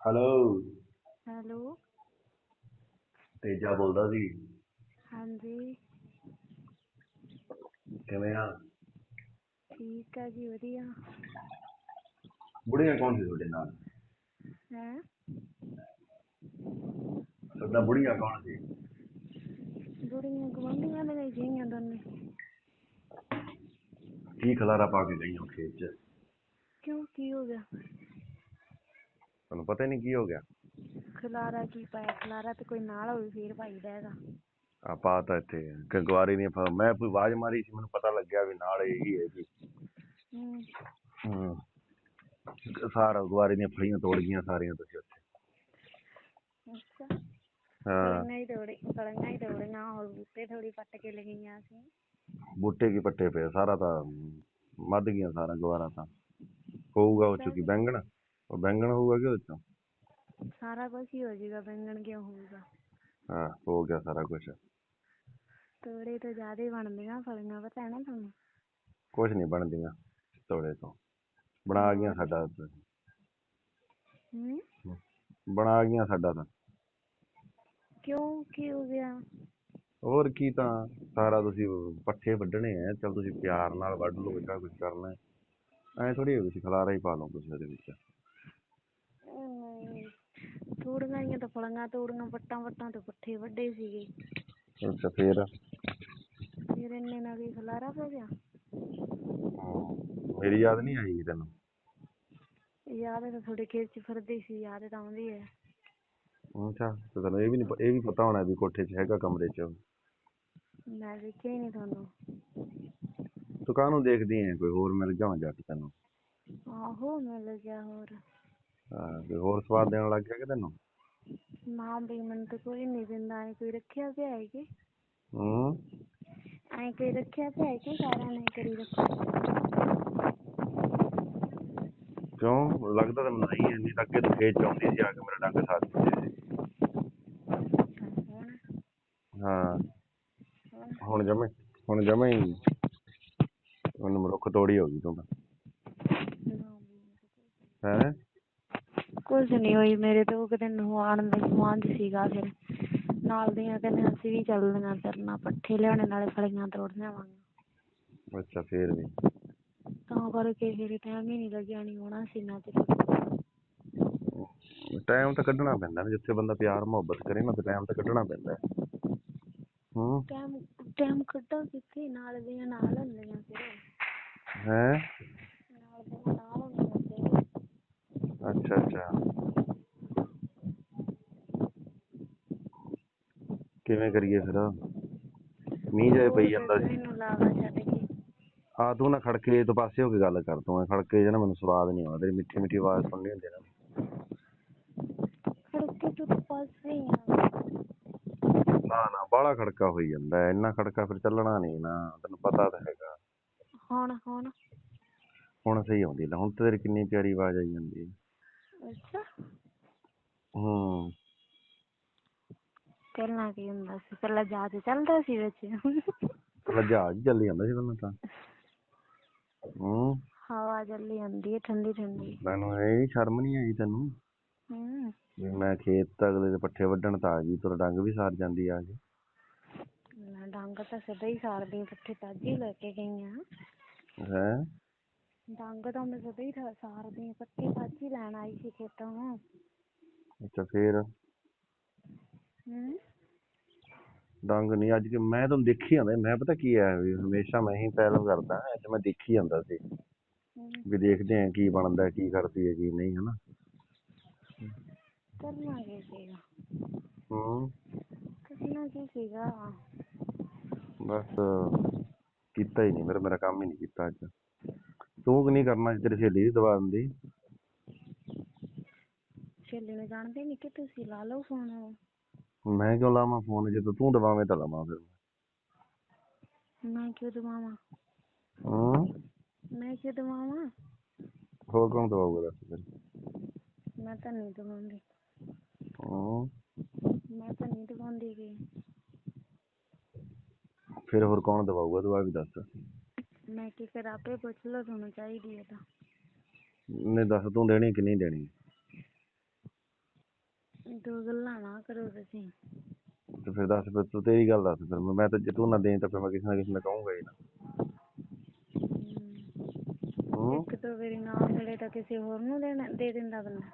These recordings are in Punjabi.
ਹੈਲੋ ਹੈਲੋ ਤੇਜਾ ਬੋਲਦਾ ਸੀ। ਹਾਂਜੀ। ਕਿਵੇਂ ਆ? ਠੀਕ ਆ ਜੀ ਵਧੀਆ। ਬੁੜੀਆਂ ਕੌਣ ਸੀ ਤੁਹਾਡੇ ਨਾਲ? ਹੈ? ਤੁਹਾਡਾ ਬੁੜੀਆਂ ਕੌਣ ਸੀ? ਬੁੜੀਆਂ ਗਵਾਂਢੀਆਂ ਨੇ ਗਈਆਂ ਦੋਨੇ। ਕੀ ਖਲਾਰਾ ਪਾ ਕੇ ਗਈਆਂ ਖੇਤ 'ਚ? ਕਿਉਂ ਕੀ ਹੋ ਗਿਆ? ਤੁਹਾਨੂੰ ਪਤਾ ਹੀ ਨਹੀਂ ਕੀ ਹੋ ਗਿਆ। ਖਲਾਰਾ ਕੀ ਪਾਇਆ? ਖਲਾਰਾ ਤੇ ਕੋਈ ਨਾਲ ਹੋਵੇ ਫੇਰ ਪਾਈਦਾ ਹੈਗਾ। ਆ ਪਾਤਾ ਇੱਥੇ ਗਗਵਾਰੀ ਨੇ ਫ- ਮੈਂ ਕੋਈ ਆਵਾਜ਼ ਮਾਰੀ ਸੀ ਮੈਨੂੰ ਪਤਾ ਲੱਗਿਆ ਵੀ ਨਾਲ ਇਹੀ ਹੈ ਜੀ। ਹੂੰ। ਹੂੰ। ਸਾਰਾ ਗਵਾਰੀ ਦੀਆਂ ਫਲੀਆਂ ਤੋੜ ਗਈਆਂ ਸਾਰੀਆਂ ਤੁਸੀਂ ਉੱਥੇ। ਅੱਛਾ। ਹਾਂ। ਫਲੀਆਂ ਹੀ ਤੋੜੀ ਫਲੀਆਂ ਹੀ ਤੋੜੀਆਂ ਹੋਰ ਬੂਟੇ ਥੋੜੀ ਪੱਟ ਕੇ ਲੈ ਗਈਆਂ ਸੀ ਬੂਟੇ ਕੀ ਪੱਟੇ ਪਏ ਸਾਰਾ ਤਾਂ ਮੱਧ ਗਈਆਂ ਸਾਰਾ ਗਵਾਰਾ ਤਾਂ। ਹੋਊਗਾ ਉਹ ਚੁੱਕੀ ਬੈਂਗਣ? ਉਹ ਬੈਂਗਣ ਹੋਊਗਾ ਕਿ ਉਹਦੇ ਚੋਂ? ਸਾਰਾ ਕੁਝ ਹੀ ਹੋ ਜਾਊਗਾ ਬੈਂਗਣ ਕਿਉਂ ਹੋਊਗਾ? ਹਾਂ ਹੋ ਗਿਆ ਸਾਰਾ ਕੁਝ ਤੋੜੇ ਤਾਂ ਜ਼ਿਆਦਾ ਹੀ ਬਣਦੀਆਂ ਫਲੀਆਂ ਪਤਾ ਹੈ ਨਾ ਤੁਹਾਨੂੰ? ਕੁਝ ਨਹੀਂ ਬਣਦੀਆਂ ਤੋੜੇ ਤੋਂ। ਬਣਾ ਗਈਆਂ ਸਾਡਾ ਤਾਂ। ਹੂੰ? ਬਣਾ ਗਈਆਂ ਸਾਡਾ ਤਾਂ। ਕਿਉਂ? ਕੀ ਹੋ ਗਿਆ? ਹੋਰ ਕੀ ਤਾਂ ਸਾਰਾ ਤੁਸੀਂ ਪੱਠੇ ਵੱਢਣੇ ਆ ਚਲ ਤੁਸੀਂ ਪਿਆਰ ਨਾਲ ਵੱਢ ਲਓ ਜਿਹੜਾ ਕੁਝ ਕਰਨਾ। ਐ ਥੋੜੀ ਹੋ ਤੁਸੀਂ ਖਲਾਰਾ ਹੀ ਪਾ ਲਓ ਤੁਸੀਂ ਉਹਦੇ ਵਿੱਚ। ਨਹੀਂ ਤੋੜੀਆਂ ਹੀ ਆ ਤਾਂ ਫਲੀਆਂ ਤੋੜੀਆਂ ਵੱਟਾਂ ਵੱਟਾਂ ਤੇ ਪੱਠੇ ਵੱਡੇ ਸੀਗੇ। ਅੱਛਾ ਫੇਰ? ਫਿਰ ਇੰਨੇ ਨਾਲ ਹੀ ਖਲਾਰਾ ਪੈ ਗਿਆ? ਮੇਰੀ ਯਾਦ ਨਹੀਂ ਆਈ ਤੈਨੂੰ। ਯਾਦ ਤਾਂ ਤੁਹਾਡੇ ਖੇਤ ਚ ਫਿਰਦੇ ਸੀ ਯਾਦ ਤਾਂ ਆਉਂਦੀ ਹੈ। ਅੱਛਾ ਤੇ ਤੈਨੂੰ ਇਹ ਵੀ ਨਹੀਂ ਇਹ ਵੀ ਪਤਾ ਹੋਣਾ ਵੀ ਕੋਠੇ 'ਚ ਹੈਗਾ ਕਮਰੇ 'ਚ। ਮੈਂ ਵੇਖਿਆ ਹੀ ਨਹੀਂ ਤੁਹਾਨੂੰ। ਤੂੰ ਕਾਹਨੂੰ ਦੇਖਦੀ ਐ ਕੋਈ ਹੋਰ ਮਿਲ ਜਾਵਾਂ ਜੱਟ ਤੈਨੂੰ? ਆਹੋ ਮਿਲ ਗਿਆ ਹੋਰ। ਕੋਈ ਹੋਰ ਸਵਾਦ ਦੇਣ ਲੱਗ ਗਿਆ ਕਿ ਤੈਨੂੰ? ਨਾ ਵੀ ਮੈਨੂੰ ਤਾਂ ਕੋਈ ਨਹੀਂ ਦਿੰਦਾ ਐ ਕੋਈ ਰੱਖਿਆ ਪਿਆ ਹੈ ਕਿ? ਹੂੰ? ਐ ਕੋਈ ਰੱਖਿਆ ਪਿਆ ਹੈ ਕਿ ਸਾਰਿਆਂ ਨੇ ਕਰੀ ਰੱਖਿਆ ਕਿਉਂ? ਲੱਗਦਾ ਤਾਂ ਨਹੀਂ ਐ ਨਹੀਂ ਤਾਂ ਅੱਗੇ ਤੂੰ ਖੇਤ 'ਚ ਆਉਂਦੀ ਸੀ ਆ ਕੇ ਮੇਰਾ ਡੰਗ ਸਾਥ ਦਿੰਦੀ ਸੀ। ਹਾਂ। ਹੁਣ ਜਮੇ ਹੁਣ ਜਮੇ ਹੀ ਹੁਣ ਰੁੱਖ ਤੋੜੀ ਹੋ ਗਈ ਤੂੰ ਹੈ? ਕੁਝ ਨਹੀਂ ਹੋਈ ਮੇਰੇ ਤੋਂ ਕਿਤੇ ਨਹਾਉਣ ਦਾ ਸਮਾਨ ਸੀਗਾ ਫਿਰ। ਨਾਲ ਦੀਆਂ ਕਹਿੰਦੇ ਅਸੀਂ ਵੀ ਚੱਲਦੀਆਂ ਤੇਰੇ ਨਾਲ ਪੱਠੇ ਲਿਆਉਣੇ ਨਾਲੇ ਫਲੀਆਂ ਤੋੜ ਲਿਆਵਾਂਗੇ। ਅੱਛਾ ਫੇਰ ਵੀ? ਤਾਂ ਕਰਕੇ ਫਿਰ ਟਾਈਮ ਹੀ ਨਹੀਂ ਲੱਗਿਆ ਨਹੀਂ ਹੋਣਾ ਸੀ ਨਾ ਤੇ ਟਾਈਮ ਤਾਂ ਕੱਢਣਾ ਪੈਂਦਾ ਨਾ ਜਿੱਥੇ ਬੰਦਾ ਪਿਆਰ ਮੁਹੱਬਤ ਕਰੇ ਨਾ ਤੇ ਟਾਈਮ ਤਾਂ ਕੱਢਣਾ ਪੈਂਦਾ। ਹੈ। ਹੂੰ ਟਾਈਮ ਟਾਈਮ ਕੱਢੋ ਕਿੱਥੇ? ਨਾਲ ਦੀਆਂ ਨਾਲ ਹੁੰਦੀਆਂ ਫਿਰ। ਹੈ? ਨਾਲ ਦੀਆਂ ਅੱਛਾ ਅੱਛਾ। ਕਿਵੇਂ ਕਰੀਏ ਫਿਰ? ਮੀਂਹ ਜਾਏ ਪਈ ਜਾਂਦਾ ਸੀ। ਮੈਨੂੰ ਲਾਵਾ ਛੱਡ ਕੇ ਹਾਂ ਤੂੰ ਨਾ ਖੜਕੇ ਤੋਂ ਪਾਸੇ ਹੋ ਕੇ ਗੱਲ ਕਰ ਤੂੰ ਐਂ ਖੜਕੇ ਜੇ ਨਾ ਮੈਨੂੰ ਸਵਾਦ ਨਹੀਂ ਆਉਂਦਾ ਤੇਰੀ ਮਿੱਠੀ ਮਿੱਠੀ ਆਵਾਜ਼ ਸੁਣਨੀ ਹੁੰਦੀ ਨਾ। ਖੜਕੇ ਤੋਂ ਪਾਸੇ ਹੀ ਆ। ਨਾ ਨਾ ਬਾਹਲਾ ਖੜਕਾ ਹੋਈ ਜਾਂਦਾ ਹੈ। ਇੰਨਾ ਖੜਕਾ ਫਿਰ ਚੱਲਣਾ ਨਹੀਂ ਨਾ ਤੈਨੂੰ ਪਤਾ ਤਾਂ ਹੈਗਾ। ਹੁਣ ਹੁਣ। ਹੁਣ ਸਹੀ ਆਉਂਦੀ ਲੈ ਹੁਣ ਤਾਂ ਤੇਰੀ ਕਿੰਨੀ ਪਿਆਰੀ ਆਵਾਜ਼ ਆਈ ਜਾਂਦੀ ਹੈ ਹੂੰ। ਪਹਿਲਾਂ ਕੀ ਹੁੰਦਾ ਸੀ? ਪਹਿਲਾਂ ਜਹਾਜ਼ ਚੱਲਦਾ ਸੀ ਵਿੱਚ। ਪਹਿਲਾਂ ਜਹਾਜ਼ ਚੱਲੀ ਜਾਂਦਾ ਸੀ ਪਹਿਲਾਂ ਤਾਂ। ਹੂੰ। ਹਵਾ ਚੱਲੀ ਜਾਂਦੀ ਹੈ ਠੰਡੀ ਠੰਡੀ। ਮੈਨੂੰ ਇਹ ਸ਼ਰਮ ਨਹੀਂ ਆਈ ਤੈਨੂੰ। ਹੂੰ। ਵੀ ਮੈਂ ਖੇਤ ਤਾਂ ਅਗਲੇ ਦੇ ਪੱਠੇ ਵੱਢਣ ਤਾਂ ਆ ਗਈ ਤੁਰ ਡੰਗ ਵੀ ਸਾਰ ਜਾਂਦੀ ਆ ਕੇ। ਮੈਂ ਡੰਗ ਤਾਂ ਸਦਾ ਹੀ ਸਾਰਦੀ ਪੱਠੇ ਤਾਜੀ ਲੈ ਕੇ ਗਈਆਂ ਹੈ? ਡੰਗ ਤਾਂ ਮੈਂ ਸਦਾ ਹੀ ਠਾ- ਸਾਰਦੀ ਹਾਂ, ਪੱਠੇ ਤਾਜੀ ਲੈਣ ਆਈ ਸੀ ਖੇਤੋਂ। ਹੂੰ ਅੱਛਾ ਫੇਰ? ਡੰਗ ਨਹੀਂ ਅੱਜ ਕਿ ਮੈਂ ਤੁਹਾਨੂੰ ਦੇਖੀ ਜਾਂਦਾ ਮੈਂ ਪਤਾ ਕੀ ਹੈ ਵੀ ਹਮੇਸ਼ਾ ਮੈਂ ਹੀ ਪਹਿਲ ਕਰਦਾ ਅੱਜ ਮੈਂ ਦੇਖੀ ਜਾਂਦਾ ਸੀ। ਹੂੰ। ਵੀ ਦੇਖਦੇ ਆ ਕੀ ਬਣਦਾ ਕੀ ਕਰਦੀ ਹੈ ਕੀ ਨਹੀਂ ਹਨਾ। ਕਰਨਾ ਕੀ ਸੀਗਾ? ਹੂੰ। ਕਰਨਾ ਕੀ ਸੀਗਾ? ਬਸ ਕੀਤਾ ਹੀ ਨਹੀਂ ਮੇਰਾ ਮੇਰਾ ਕੰਮ ਹੀ ਨਹੀਂ ਕੀਤਾ ਅੱਜ। ਤੂੰ ਕਿ ਨਹੀਂ ਕਰਨਾ ਤੇਰੀ ਸਹੇਲੀ ਦੀ ਦਵਾ ਦਿੰਦੀ? ਛੇਲੇ ਨੂੰ ਜਾਣਦੇ ਨਹੀਂ ਕਿ ਤੁਸੀਂ ਲਾ ਲਓ ਫੋਨ ਮੈਂ ਕਿਉਂ ਲਾਵਾਂ ਫੋਨ ਜਦੋਂ ਤੂੰ ਦਵਾਵੇਂ ਤਾਂ ਲਵਾਂ ਫਿਰ ਮੈਂ। ਕਿਉਂ ਦਵਾਵਾਂ? ਹੂੰ? ਮੈਂ ਕਿਉਂ ਦਵਾਵਾਂ? ਹੋਰ ਕੌਣ ਦਵਾਊਗਾ ਦੱਸ ਫਿਰ? ਮੈਂ ਤਾਂ ਨਹੀਂ ਦਵਾਉਂਦੀ। ਹੂੰ? ਮੈਂ ਤਾਂ ਨਹੀਂ ਦਵਾਉਂਦੀ ਗੀ। ਫਿਰ ਹੋਰ ਕੌਣ ਦਵਾਊਗਾ? ਤੂੰ ਆ ਵੀ ਦੱਸ। ਮੈਂ ਕੀ ਕਰਾਂ ਆਪੇ ਪੁੱਛ ਲਓ ਤੁਹਾਨੂੰ ਚਾਹੀਦੀ ਹੈ ਤਾਂ। ਨੇ ਦੱਸ ਤੂੰ ਦੇਣੀ ਕਿ ਨਹੀਂ ਦੇਣੀ? ਦੋ ਗੱਲਾਂ ਨਾ ਕਰੋ ਤੁਸੀਂ। ਤੇ ਫਿਰ ਦੱਸ ਫਿਰ ਤੂੰ ਤੇਰੀ ਗੱਲ ਦੱਸ ਫਿਰ ਮੈਂ ਮੈਂ ਤਾਂ ਜੇ ਤੂੰ ਨਾ ਦੇਂ ਤਾਂ ਫਿਰ ਮੈਂ ਕਿਸੇ ਨਾ ਕਿਸੇ ਨੂੰ ਕਹੂੰਗਾ ਹੀ ਨਾ। ਹਮ, ਹੂੰ? ਇੱਕ ਤਾਂ ਮੇਰੀ ਨਾ ਮਿਲੇ ਤਾਂ ਕਿਸੇ ਹੋਰ ਨੂੰ ਦੇਣਾ ਦੇ ਦਿੰਦਾ ਬੰਦਾ।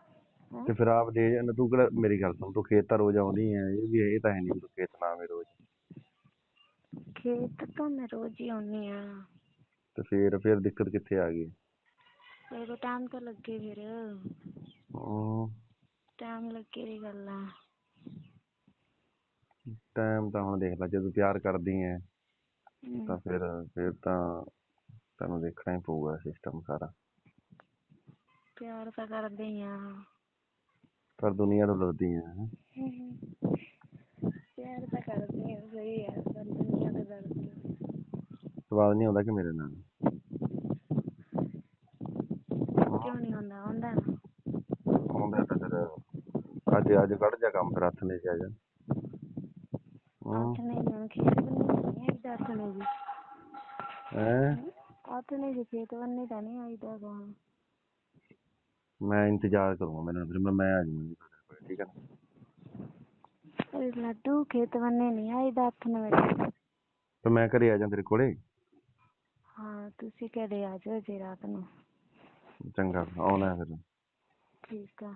ਹੈਂ? ਤੇ ਫਿਰ ਆਪ ਦੇ ਜਾਂਦਾ ਤੂੰ ਕਿਹੜਾ ਮੇਰੀ ਗੱਲ ਸੁਣ ਤੂੰ ਖੇਤ ਤਾਂ ਰੋਜ਼ ਆਉਂਦੀ ਐ ਇਹ ਵੀ ਇਹ ਤਾਂ ਹੈ ਨਹੀਂ ਤੂੰ ਖੇਤ ਨਾ ਆਵੇਂ ਰੋਜ਼। ਖੇਤ ਤਾਂ ਮੈਂ ਰੋਜ਼ ਹੀ ਆਉਣੀ ਆ। ਤੇ ਫਿਰ ਫਿਰ ਦਿੱਕਤ ਕਿੱਥੇ ਆ ਗਈ? ਫਿਰ ਟਾਈਮ ਤਾਂ ਲੱਗੇ ਫਿਰ। ਹੂੰ। ਟਾਈਮ ਲੱਗੇ ਦੀ ਗੱਲ ਆ। ਟਾਈਮ ਤਾਂ ਹੁਣ ਦੇਖ ਲੈ ਜਦੋਂ ਪਿਆਰ ਕਰਦੀ ਐ ਤਾਂ ਫਿਰ ਫਿਰ ਤਾਂ ਤੈਨੂੰ ਦੇਖਣਾ ਹੀ ਪਊਗਾ ਸਿਸਟਮ ਸਾਰਾ। ਪਿਆਰ ਤਾਂ ਕਰਦੇ ਆ। ਪਰ ਦੁਨੀਆ ਤੋਂ ਐ। ਹੈਂ। ਪਿਆਰ ਤਾਂ ਕਰਦੇ ਆ ਸਹੀ ਆ ਪਰ ਦੁਨੀਆ ਤੋਂ ਆ। ਸਵਾਦ ਨਹੀਂ ਆਉਂਦਾ ਕਿ ਮੇਰੇ ਨਾਲ ਕਿਉਂ ਨਹੀਂ ਹੁੰਦਾ ਹੁੰਦਾ ਨਾ ਆਉਂਦਾ ਤਾਂ ਫਿਰ ਅੱਜ ਕੱਢ ਜਾ ਕੰਮ ਫਿਰ ਹੱਥ ਨੇ ਜਾ ਜਾ। ਹੂੰ। ਹੱਥ ਨੇ ਹੁਣ ਖੇਤ ਬੰਨੀ ਤਾਂ ਨਹੀਂ ਆਈਦਾ ਹੱਥ ਨੇ ਜੀ। ਹੈਂ? ਹੱਥ ਨੇ ਜੀ ਖੇਤ ਬੰਨੀ ਤਾਂ ਨਹੀਂ ਆਈਦਾ ਗਾ। ਮੈਂ ਇੰਤਜ਼ਾਰ ਕਰੂੰਗਾ ਮੈਨੂੰ ਫਿਰ ਮੈਂ ਮੈਂ ਆ ਜਾਊਂਗੀ ਠੀਕ ਹੈ ਲੱਡੂ ਖੇਤ ਬੰਨੇ ਨਹੀਂ ਆਈਦਾ ਹੱਥ ਨੇ ਮੇਰੇ ਤੇ ਮੈਂ ਘਰੇ ਆ ਜਾ ਤੇਰੇ ਕੋਲੇ। ਹਾਂ ਤੁਸੀਂ ਕਦੇ ਆ ਜਾਓ ਜੀ ਰਾਤ ਨੂੰ। ਚੰਗਾ ਆਉਣਾ ਫਿਰ। ਠੀਕ ਆ।